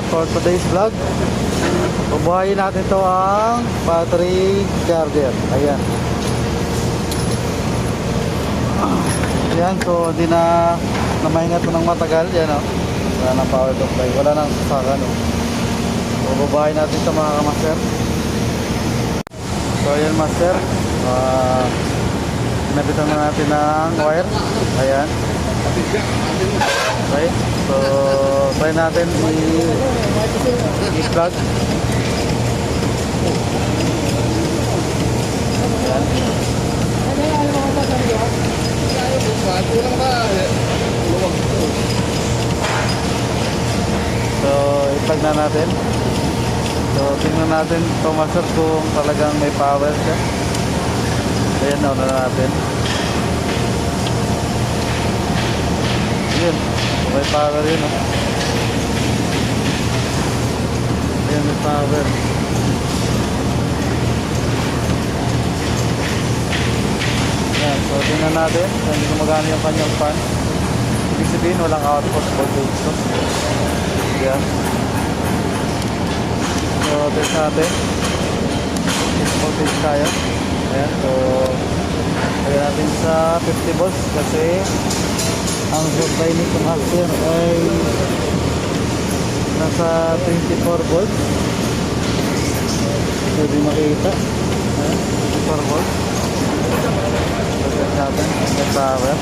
Yun, for today's vlog. Bubuhayin natin to ang battery charger. Ayan. Yan, so hindi na na maingat mo ng matagal. Yan o. Wala nang power supply. Wala nang sasakan o. So, bubuhayin natin ito mga kamaster. So, ayan master. Ah... Nabitan na natin ng wire. Ayan. Okay. So, try natin i- i-plug. Ayan. So, i-plug na natin. So, tingnan natin ito master kung talagang may power siya. Ayan, na natin. Yun, may power yun. Oh. Ayan, may power. Ayan, so tingnan natin kung gumagana yung kanyang fan. Ibig sabihin, walang output voltage to. Ayan. So, test natin. Test voltage tayo. Ayan, so Lagyan natin sa 50 volts kasi ang supply nito master ay nasa 24 volts. Pwede makita. Ayan, 24 volts. Lagyan natin ang power.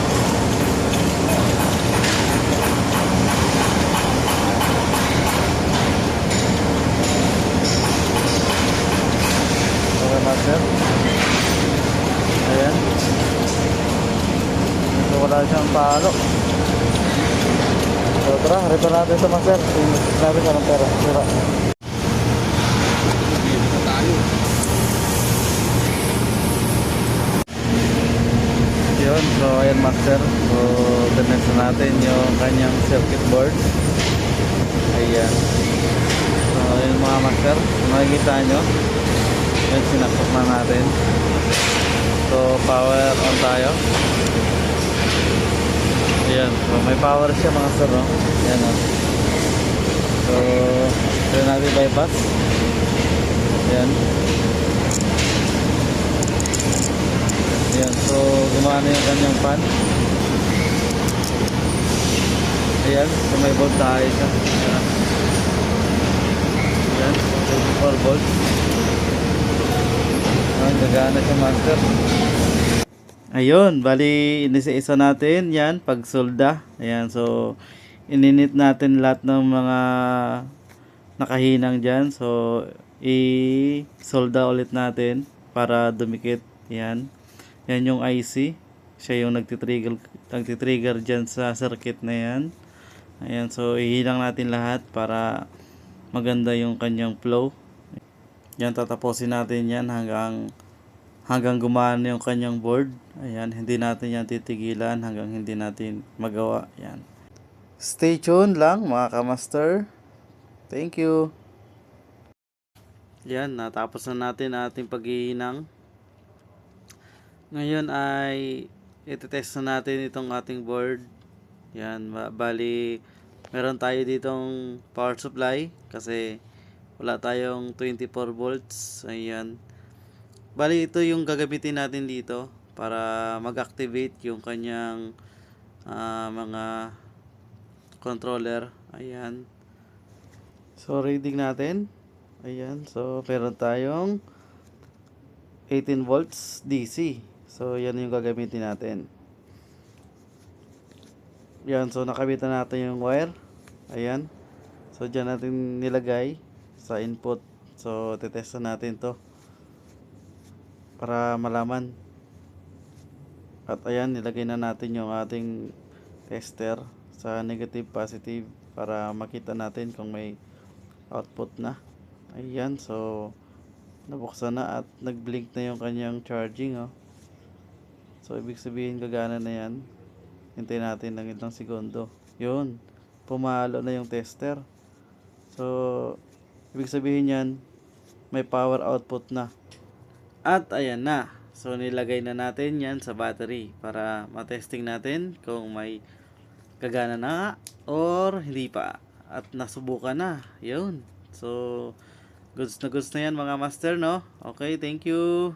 Okay, master. Ayan. So, wala siyang palo. Tara, repair natin ito, master. Tingnan natin anong pera. Sira. Yun, so ayan master. So, tinex na natin yung kanyang circuit board. Ayan. So, yun mga master. Kung makikita nyo, yan, sinaksak na natin. So, power on tayo. Ayan. So, may power siya mga sir, no? Ayan, no? So, try natin bypass. Ayan. Ayan. So, gumana yung kanyang fan. Ayan. So, may voltage siya. Ayan. Ayan. 24 volts. Ayan, gagana siya master. Ayun, bali inisa-isa natin yan pag solda. Ayan, so ininit natin lahat ng mga nakahinang dyan. So, i-solda ulit natin para dumikit. Yan. Yan yung IC. Siya yung nagtitrigger, nagtitrigger dyan sa circuit na yan. Ayan, so ihilang natin lahat para maganda yung kanyang flow. Yan, tatapusin natin yan hanggang hanggang gumana yung kanyang board. Ayan, hindi natin yan titigilan hanggang hindi natin magawa. Yan. Stay tuned lang mga kamaster. Thank you. Yan, natapos na natin ating paghihinang. Ngayon ay itetest na natin itong ating board. Yan, ba- bali meron tayo ditong power supply kasi wala tayong 24 volts. Ayan. Bali ito yung gagamitin natin dito para mag-activate yung kanyang ah, mga controller. Ayan. So reading natin. Ayan. So meron tayong 18 volts DC. So yan yung gagamitin natin. Yan. So nakabitan natin yung wire. Ayan. So dyan natin nilagay sa input. So tetesta natin to para malaman. At ayan, nilagay na natin yung ating tester sa negative positive para makita natin kung may output na. Ayan, so nabuksan na at nag-blink na yung kanyang charging. Oh. So, ibig sabihin gagana na yan. Hintayin natin ng ilang segundo. Yun, pumalo na yung tester. So, ibig sabihin yan, may power output na. At ayan na. So nilagay na natin yan sa battery para matesting natin kung may kagana na or hindi pa. at nasubukan na. Yun. So, goods na goods na yan mga master, no? Okay, thank you.